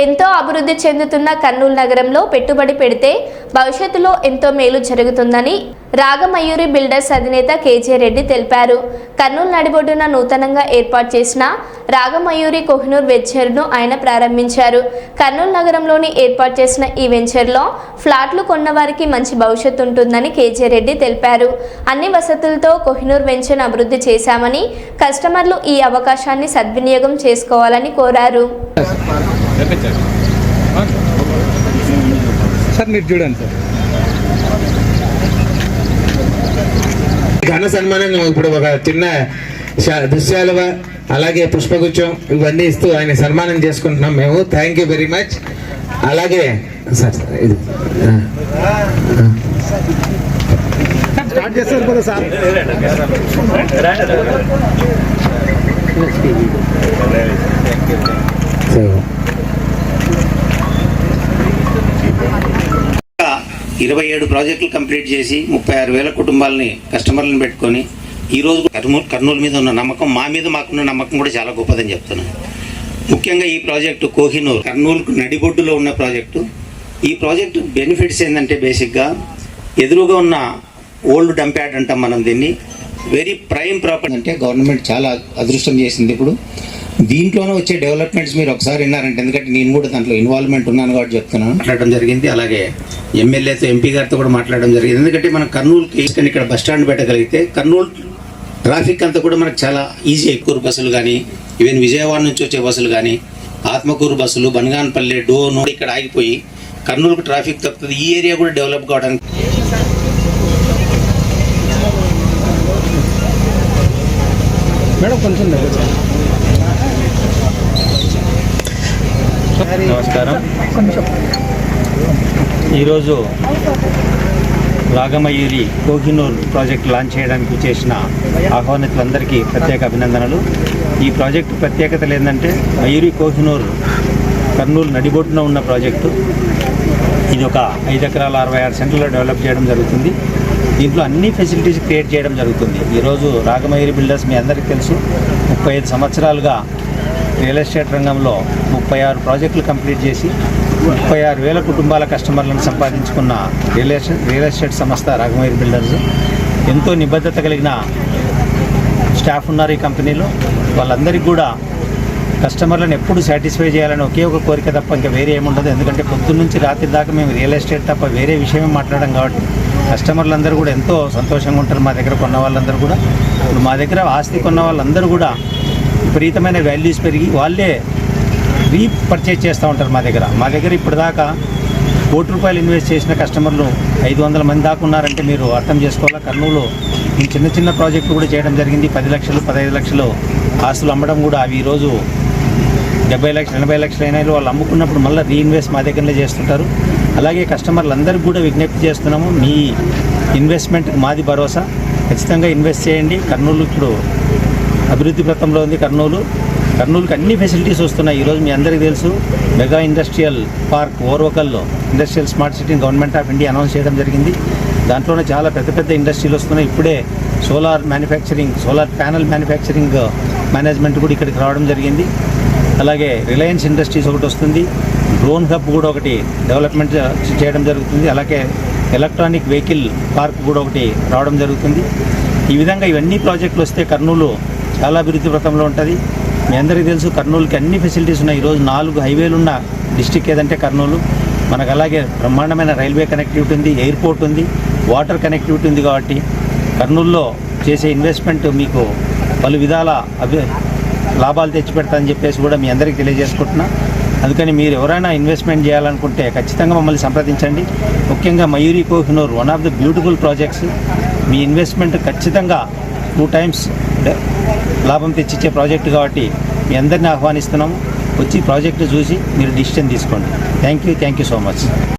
ఎంతో అభివృద్ధి చెందుతున్న కర్నూలు నగరంలో పెట్టుబడి పెడితే భవిష్యత్తులో ఎంతో మేలు జరుగుతుందని రాగమయూరి బిల్డర్స్ అధినేత కేజే రెడ్డి తెలిపారు. కర్నూలు నడిబొడ్డున నూతనంగా ఏర్పాటు చేసిన రాగమయూరి కోహినూర్ వెంచర్ను ఆయన ప్రారంభించారు. కర్నూలు నగరంలోని ఏర్పాటు చేసిన ఈ వెంచర్లో ఫ్లాట్లు కొన్నవారికి మంచి భవిష్యత్తు ఉంటుందని కేజే రెడ్డి తెలిపారు. అన్ని వసతులతో కోహినూర్ వెంచర్ను అభివృద్ధి చేశామని కస్టమర్లు ఈ అవకాశాన్ని సద్వినియోగం చేసుకోవాలని కోరారు. సార్ మీరు చూడండి సార్. ఘన సన్మానం ఇప్పుడు ఒక చిన్న దుశ్శాలువ అలాగే పుష్పగుచ్చం ఇవన్నీ ఇస్తూ ఆయన సన్మానం చేసుకుంటున్నాం మేము. థ్యాంక్ యూ వెరీ మచ్ అలాగే సార్ సార్, ఇది. స్టార్ట్ చేస్తారు కదా సార్? సో ఇరవై ఏడు ప్రాజెక్టులు కంప్లీట్ చేసి ముప్పై ఆరు వేల కుటుంబాలని కస్టమర్లను పెట్టుకొని ఈరోజు కర్నూలు కర్నూలు మీద ఉన్న నమ్మకం మా మీద మాకున్న నమ్మకం కూడా చాలా గొప్పదని చెప్తున్నాను. ముఖ్యంగా ఈ ప్రాజెక్టు కోహినూర్ కర్నూలుకు నడిబొడ్డులో ఉన్న ప్రాజెక్టు. ఈ ప్రాజెక్టు బెనిఫిట్స్ ఏంటంటే బేసిక్గా ఎదురుగా ఉన్న ఓల్డ్ డంప్యాడ్ అంటాం మనం దీన్ని. వెరీ ప్రైమ్ ప్రాపర్టీ అంటే గవర్నమెంట్ చాలా అదృష్టం చేసింది ఇప్పుడు. దీంట్లోనే వచ్చే డెవలప్మెంట్స్ మీరు ఒకసారి విన్నారంటే ఎందుకంటే నేను కూడా దాంట్లో ఇన్వాల్వ్మెంట్ ఉన్నాను కాబట్టి చెప్తున్నాను మాట్లాడడం జరిగింది. అలాగే ఎమ్మెల్యేతో ఎంపీ గారితో కూడా మాట్లాడడం జరిగింది. ఎందుకంటే మనం కర్నూలుకి తీసుకొని ఇక్కడ బస్ స్టాండ్ పెట్టగలిగితే కర్నూలు ట్రాఫిక్ అంతా కూడా మనకు చాలా ఈజీ. ఎక్కువ బస్సులు కానీ ఈవెన్ విజయవాడ నుంచి వచ్చే బస్సులు కానీ ఆత్మకూరు బస్సులు బనగానపల్లి డోను ఇక్కడ ఆగిపోయి కర్నూలుకు ట్రాఫిక్ తప్పుతుంది. ఈ ఏరియా కూడా డెవలప్ కావడానికి మేడం కొంచెం దగ్గర సార్. నమస్కారం. ఈరోజు రాగమయూరి కోహినూర్ ప్రాజెక్ట్ లాంచ్ చేయడానికి చేసిన ఆహ్వానితులందరికీ ప్రత్యేక అభినందనలు. ఈ ప్రాజెక్టు ప్రత్యేకతలు ఏంటంటే మయూరి కోహినూర్ కర్నూలు నడిబొట్టున ఉన్న ప్రాజెక్టు. ఇది ఒక ఐదు ఎకరాల అరవై ఆరు సెంటర్లో డెవలప్ చేయడం జరుగుతుంది. దీంట్లో అన్ని ఫెసిలిటీస్ క్రియేట్ చేయడం జరుగుతుంది. ఈరోజు రాగమయూరి బిల్డర్స్ మీ అందరికీ తెలుసు. ముప్పై ఐదు సంవత్సరాలుగా రియల్ ఎస్టేట్ రంగంలో ముప్పై ఆరు ప్రాజెక్టులు కంప్లీట్ చేసి ముప్పై ఆరు వేల కుటుంబాల కస్టమర్లను సంపాదించుకున్న రియల్ ఎస్టేట్ రియల్ ఎస్టేట్ సంస్థ రాగమయూరి బిల్డర్స్. ఎంతో నిబద్ధత కలిగిన స్టాఫ్ ఉన్నారు ఈ కంపెనీలో. వాళ్ళందరికీ కూడా కస్టమర్లను ఎప్పుడు సాటిస్ఫై చేయాలని ఒకే ఒక కోరిక తప్ప ఇంకా వేరే ఏముండదు ఎందుకంటే పొద్దున్న నుంచి రాత్రి దాకా మేము రియల్ ఎస్టేట్ తప్ప వేరే విషయమే మాట్లాడడం కాబట్టి కస్టమర్లందరూ కూడా ఎంతో సంతోషంగా ఉంటారు మా దగ్గర కొన్న వాళ్ళందరూ కూడా. ఇప్పుడు మా దగ్గర ఆస్తి కొన్న వాళ్ళందరూ కూడా విపరీతమైన వాల్యూస్ పెరిగి వాళ్ళే రీపర్చేజ్ చేస్తూ ఉంటారు మా దగ్గర. మా దగ్గర ఇప్పటిదాకా కోటి రూపాయలు ఇన్వెస్ట్ చేసిన కస్టమర్లు ఐదు వందల మంది దాకా ఉన్నారంటే మీరు అర్థం చేసుకోవాలా? కర్నూలు ఈ చిన్న చిన్న ప్రాజెక్టులు కూడా చేయడం జరిగింది. పది లక్షలు పదహైదు లక్షలు ఆస్తులు అమ్మడం కూడా అవి ఈరోజు డెబ్బై లక్షలు ఎనభై లక్షలు అయినా వాళ్ళు అమ్ముకున్నప్పుడు మళ్ళీ రీఇన్వెస్ట్ మా దగ్గరనే చేస్తుంటారు. అలాగే కస్టమర్లు అందరికీ కూడా విజ్ఞప్తి చేస్తున్నాము మీ ఇన్వెస్ట్మెంట్ మాది భరోసా. ఖచ్చితంగా ఇన్వెస్ట్ చేయండి. కర్నూలు ఇప్పుడు అభివృద్ధి పథంలో ఉంది కర్నూలు. కర్నూలుకి అన్ని ఫెసిలిటీస్ వస్తున్నాయి. ఈరోజు మీ అందరికీ తెలుసు మెగా ఇండస్ట్రియల్ పార్క్ ఓర్వకల్లో ఇండస్ట్రియల్ స్మార్ట్ సిటీని గవర్నమెంట్ ఆఫ్ ఇండియా అనౌన్స్ చేయడం జరిగింది. దాంట్లోనే చాలా పెద్ద పెద్ద ఇండస్ట్రీలు వస్తున్నాయి. ఇప్పుడే solar manufacturing solar panel manufacturing management కూడా ఇక్కడికి రావడం జరిగింది. అలాగే రిలయన్స్ ఇండస్ట్రీస్ ఒకటి వస్తుంది. డ్రోన్ హబ్ కూడా ఒకటి డెవలప్మెంట్ uh, చేయడం జరుగుతుంది. అలాగే ఎలక్ట్రానిక్ వెహికల్ పార్క్ కూడా ఒకటి రావడం జరుగుతుంది. ఈ విధంగా ఇవన్నీ ప్రాజెక్టులు వస్తే కర్నూలు చాలా అభివృద్ధి పథంలో ఉంటుంది. మీ అందరికీ తెలుసు కర్నూలుకి అన్ని ఫెసిలిటీస్ ఉన్నాయి. ఈరోజు నాలుగు హైవేలు ఉన్న డిస్టిక్ ఏదంటే కర్నూలు. మనకు అలాగే బ్రహ్మాండమైన రైల్వే కనెక్టివిటీ ఉంది ఎయిర్పోర్ట్ ఉంది వాటర్ కనెక్టివిటీ ఉంది కాబట్టి కర్నూలులో చేసే ఇన్వెస్ట్మెంట్ మీకు పలు విధాల అభి లాభాలు తెచ్చిపెడతానని చెప్పేసి కూడా మీ అందరికీ తెలియజేసుకుంటున్నా. అందుకని మీరు ఎవరైనా ఇన్వెస్ట్మెంట్ చేయాలనుకుంటే ఖచ్చితంగా మమ్మల్ని సంప్రదించండి. ముఖ్యంగా Mayuri Kohinoor one of the beautiful projects me investment ఖచ్చితంగా టూ టైమ్స్ లాభం తెచ్చిచ్చే ప్రాజెక్టు కాబట్టి మీ అందరిని ఆహ్వానిస్తున్నాము. వచ్చి ప్రాజెక్టు చూసి మీరు డిసిషన్ తీసుకోండి. Thank you thank you so much